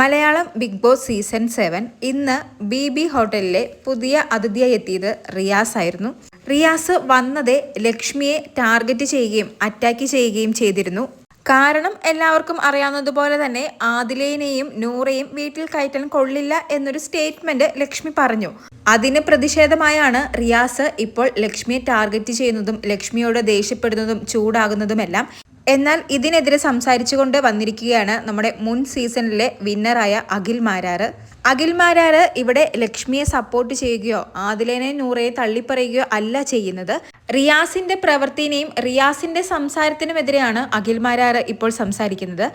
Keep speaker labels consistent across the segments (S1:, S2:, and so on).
S1: Malayalam Bigg Boss season seven ഇന്ന് B B ഹോട്ടലിലെ പുതിയ അതിഥിയായി എത്തിയത് റിയാസ് ആയിരുന്നു. റിയാസ് വന്നതേ ലക്ഷ്മിയെ ടാർഗറ്റ് ചെയ്യുകയും അറ്റാക്ക് ചെയ്യുകയും ചെയ്തിരുന്നു. കാരണം എല്ലാവർക്കും അറിയാവുന്നതുപോലെ തന്നെ ആദിലേനെയും നൂറയും വീട്ടിൽ കയറ്റാൻ കൊള്ളില്ല എന്നൊരു സ്റ്റേറ്റ്മെന്റ് ലക്ഷ്മി പറഞ്ഞു. അതിന് പ്രതിഷേധമായാണ് റിയാസ് ഇപ്പോൾ ലക്ഷ്മിയെ ടാർഗറ്റ് ചെയ്യുന്നതും ലക്ഷ്മിയോട് ദേഷ്യപ്പെടുന്നതും ചൂടാകുന്നതുമെല്ലാം എന്നാൽ ഇതിനെതിരെ സംസാരിച്ചുകൊണ്ട് വന്നിരിക്കുകയാണ് നമ്മുടെ മുൻ സീസണിലെ വിന്നറായ അഖിൽ മാരാറ് അഖിൽ മാരാറ് ഇവിടെ ലക്ഷ്മിയെ സപ്പോർട്ട് ചെയ്യുകയോ ആദിലേനെ നൂറയെ തള്ളിപ്പറയുകയോ അല്ല ചെയ്യുന്നത്. റിയാസിന്റെ പ്രവൃത്തിനെയും റിയാസിന്റെ സംസാരത്തിനുമെതിരെയാണ് അഖിൽമാരാർ ഇപ്പോൾ സംസാരിക്കുന്നത്.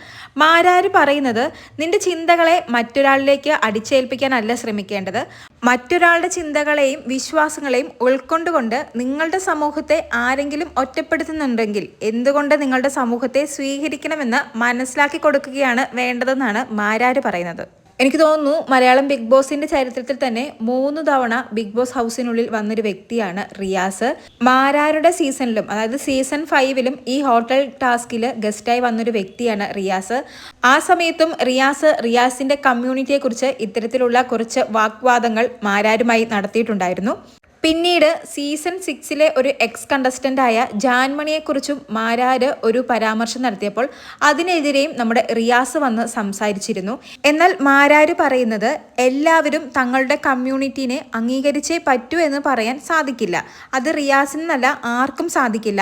S1: മാരാർ പറയുന്നത് നിന്റെ ചിന്തകളെ മറ്റൊരാളിലേക്ക് അടിച്ചേൽപ്പിക്കാനല്ല ശ്രമിക്കേണ്ടത്. മറ്റൊരാളുടെ ചിന്തകളെയും വിശ്വാസങ്ങളെയും ഉൾക്കൊണ്ടുകൊണ്ട് നിങ്ങളുടെ സമൂഹത്തെ ആരെങ്കിലും ഒറ്റപ്പെടുത്തുന്നുണ്ടെങ്കിൽ എന്തുകൊണ്ട് നിങ്ങളുടെ സമൂഹത്തെ സ്വീകരിക്കണമെന്ന് മനസ്സിലാക്കി കൊടുക്കുകയാണ് വേണ്ടതെന്നാണ് മാരാർ പറയുന്നത്. എനിക്ക് തോന്നുന്നു മലയാളം ബിഗ് ബോസിന്റെ ചരിത്രത്തിൽ തന്നെ മൂന്ന് തവണ ബിഗ് ബോസ് ഹൗസിനുള്ളിൽ വന്നൊരു വ്യക്തിയാണ് റിയാസ്. മാരാരുടെ സീസണിലും അതായത് സീസൺ ഫൈവിലും ഈ ഹോട്ടൽ ടാസ്കിൽ ഗസ്റ്റായി വന്നൊരു വ്യക്തിയാണ് റിയാസ്. ആ സമയത്തും റിയാസ് റിയാസിന്റെ കമ്മ്യൂണിറ്റിയെക്കുറിച്ച് ഇത്തരത്തിലുള്ള കുറച്ച് വാഗ്വാദങ്ങൾ മാരാരുമായി നടത്തിയിട്ടുണ്ടായിരുന്നു. പിന്നീട് സീസൺ സിക്സിലെ ഒരു എക്സ് കണ്ടസ്റ്റന്റായ ജാൻമണിയെക്കുറിച്ചും മാരാര് ഒരു പരാമർശം നടത്തിയപ്പോൾ അതിനെതിരെയും നമ്മുടെ റിയാസ് വന്ന് സംസാരിച്ചിരുന്നു. എന്നാൽ മാരാര് പറയുന്നത് എല്ലാവരും തങ്ങളുടെ കമ്മ്യൂണിറ്റീനെ അംഗീകരിച്ചേ പറ്റൂ എന്ന് പറയാൻ സാധിക്കില്ല. അത് റിയാസിനല്ല ആർക്കും സാധിക്കില്ല.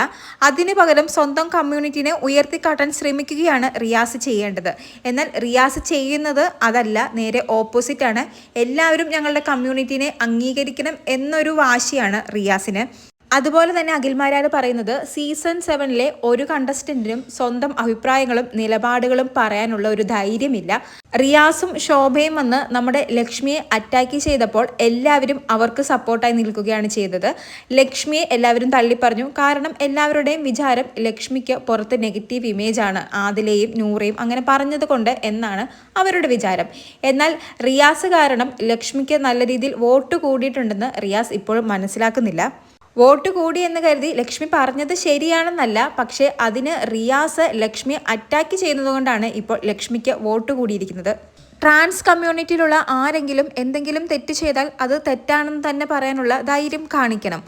S1: അതിനു പകരം സ്വന്തം കമ്മ്യൂണിറ്റീനെ ഉയർത്തിക്കാട്ടാൻ ശ്രമിക്കുകയാണ് റിയാസ് ചെയ്യേണ്ടത്. എന്നാൽ റിയാസ് ചെയ്യുന്നത് അതല്ല നേരെ ഓപ്പോസിറ്റാണ്. എല്ലാവരും ഞങ്ങളുടെ കമ്മ്യൂണിറ്റീനെ അംഗീകരിക്കണം എന്നൊരു വാശിയാണ് റിയാസിന്. അതുപോലെ തന്നെ അഖിൽമാരാർ പറയുന്നത് സീസൺ സെവനിലെ ഒരു കണ്ടസ്റ്റന്റിനും സ്വന്തം അഭിപ്രായങ്ങളും നിലപാടുകളും പറയാനുള്ള ഒരു ധൈര്യമില്ല. റിയാസും ശോഭയും വന്ന് നമ്മുടെ ലക്ഷ്മിയെ അറ്റാക്ക് ചെയ്തപ്പോൾ എല്ലാവരും അവർക്ക് സപ്പോർട്ടായി നിൽക്കുകയാണ് ചെയ്തത്. ലക്ഷ്മിയെ എല്ലാവരും തള്ളിപ്പറഞ്ഞു. കാരണം എല്ലാവരുടെയും വിചാരം ലക്ഷ്മിക്ക് പുറത്ത് നെഗറ്റീവ് ഇമേജ് ആണ്. ആദിലയും നൂറയും അങ്ങനെ പറഞ്ഞതുകൊണ്ട് എന്നാണ് അവരുടെ വിചാരം. എന്നാൽ റിയാസ് കാരണം ലക്ഷ്മിക്ക് നല്ല രീതിയിൽ വോട്ട് കൂടിയിട്ടുണ്ടെന്ന് റിയാസ് ഇപ്പോഴും മനസ്സിലാക്കുന്നില്ല. വോട്ട് കൂടി എന്ന് കരുതി ലക്ഷ്മി പറഞ്ഞത് ശരിയാണെന്നല്ല പക്ഷേ അതിന് റിയാസ് ലക്ഷ്മി അറ്റാക്ക് ചെയ്യുന്നതുകൊണ്ടാണ് ഇപ്പോൾ ലക്ഷ്മിക്ക് വോട്ട് കൂടിയിരിക്കുന്നത്. ട്രാൻസ് കമ്മ്യൂണിറ്റിയിലുള്ള ആരെങ്കിലും എന്തെങ്കിലും തെറ്റ് ചെയ്താൽ അത് തെറ്റാണെന്ന് തന്നെ പറയാനുള്ള ധൈര്യം കാണിക്കണം.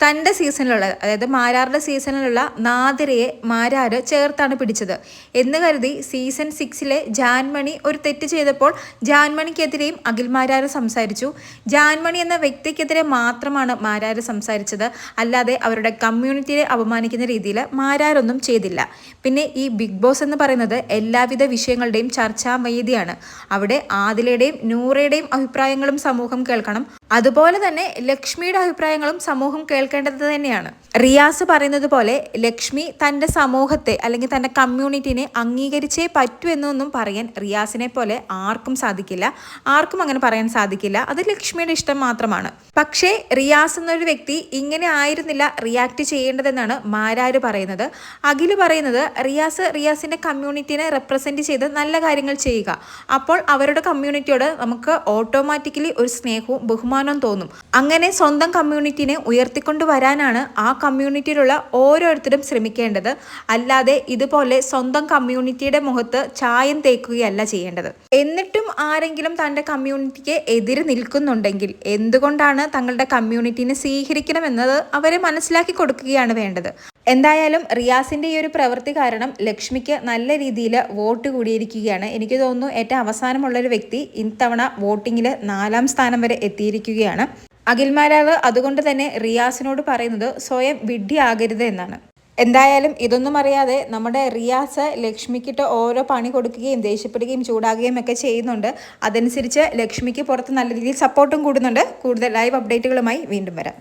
S1: തന്റെ സീസണിലുള്ള അതായത് മാരാറുടെ സീസണിലുള്ള നാദിരയെ മാരാറ് ചേർത്താണ് പിടിച്ചത്. എന്ന് കരുതി സീസൺ സിക്സിലെ ജാൻമണി ഒരു തെറ്റ് ചെയ്തപ്പോൾ ജാൻമണിക്കെതിരെയും അഖിൽ മാരാറ് സംസാരിച്ചു. ജാൻമണി എന്ന വ്യക്തിക്കെതിരെ മാത്രമാണ് മാരാറ് സംസാരിച്ചത്. അല്ലാതെ അവരുടെ കമ്മ്യൂണിറ്റിയെ അപമാനിക്കുന്ന രീതിയിൽ മാരാരൊന്നും ചെയ്തില്ല. പിന്നെ ഈ ബിഗ് ബോസ് എന്ന് പറയുന്നത് എല്ലാവിധ വിഷയങ്ങളുടെയും ചർച്ചാ വേദിയാണ് അവിടെ ആദിലയുടെയും നൂറയുടെയും അഭിപ്രായങ്ങളും സമൂഹം കേൾക്കണം. അതുപോലെ തന്നെ ലക്ഷ്മിയുടെ അഭിപ്രായങ്ങളും സമൂഹം കേൾക്കേണ്ടത് തന്നെയാണ്. റിയാസ് പറയുന്നത് പോലെ ലക്ഷ്മി തന്റെ സമൂഹത്തെ അല്ലെങ്കിൽ തന്റെ കമ്മ്യൂണിറ്റിനെ അംഗീകരിച്ചേ പറ്റൂ എന്നൊന്നും പറയാൻ റിയാസിനെ പോലെ ആർക്കും സാധിക്കില്ല. ആർക്കും അങ്ങനെ പറയാൻ സാധിക്കില്ല. അത് ലക്ഷ്മിയുടെ ഇഷ്ടം മാത്രമാണ്. പക്ഷേ റിയാസ് എന്നൊരു വ്യക്തി ഇങ്ങനെ ആയിരുന്നില്ല റിയാക്ട് ചെയ്യേണ്ടതെന്നാണ് മാരാര് പറയുന്നത്. അഖിൽ പറയുന്നത് റിയാസ് റിയാസിന്റെ കമ്മ്യൂണിറ്റിനെ റെപ്രസെന്റ് ചെയ്ത് നല്ല കാര്യങ്ങൾ ചെയ്യുക. അപ്പോൾ അവരുടെ കമ്മ്യൂണിറ്റിയോട് നമുക്ക് ഓട്ടോമാറ്റിക്കലി ഒരു സ്നേഹവും ബഹുമാനവും തോന്നും. അങ്ങനെ സ്വന്തം കമ്മ്യൂണിറ്റിനെ ഉയർത്തിക്കൊണ്ടുവരാനാണ് ആ കമ്മ്യൂണിറ്റിയിലുള്ള ഓരോരുത്തരും ശ്രമിക്കേണ്ടത് അല്ലാതെ ഇതുപോലെ സ്വന്തം കമ്മ്യൂണിറ്റിയുടെ മുഖത്ത് ചായം തേക്കുകയല്ല ചെയ്യേണ്ടത്. എന്നിട്ടും ആരെങ്കിലും തന്റെ കമ്മ്യൂണിറ്റിക്ക് എതിര് നിൽക്കുന്നുണ്ടെങ്കിൽ എന്തുകൊണ്ടാണ് തങ്ങളുടെ കമ്മ്യൂണിറ്റിനെ സ്വീകരിക്കണമെന്നത് അവരെ മനസ്സിലാക്കി കൊടുക്കുകയാണ് വേണ്ടത്? എന്തായാലും റിയാസിന്റെ ഈ ഒരു പ്രവൃത്തി കാരണം ലക്ഷ്മിക്ക് നല്ല രീതിയിൽ വോട്ട് കൂടിയിരിക്കുകയാണ്. എനിക്ക് തോന്നുന്നു ഏറ്റവും അവസാനമുള്ളൊരു വ്യക്തി ഇത്തവണ വോട്ടിങ്ങിൽ നാലാം സ്ഥാനം വരെ എത്തിയിരിക്കുകയാണ്. അഖിൽമാരാവ് അതുകൊണ്ട് തന്നെ റിയാസിനോട് പറയുന്നത് സ്വയം വിഡ്ഢിയാകരുത് എന്നാണ്. എന്തായാലും ഇതൊന്നും അറിയാതെ നമ്മുടെ റിയാസ് ലക്ഷ്മിക്കിട്ട് ഓരോ പണി കൊടുക്കുകയും ദേഷ്യപ്പെടുകയും ചൂടാകുകയും ഒക്കെ ചെയ്യുന്നുണ്ട്. അതനുസരിച്ച് ലക്ഷ്മിക്ക് പുറത്ത് നല്ല രീതിയിൽ സപ്പോർട്ടും കൂടുന്നുണ്ട്. കൂടുതൽ ലൈവ് അപ്ഡേറ്റുകളുമായി വീണ്ടും വരാം.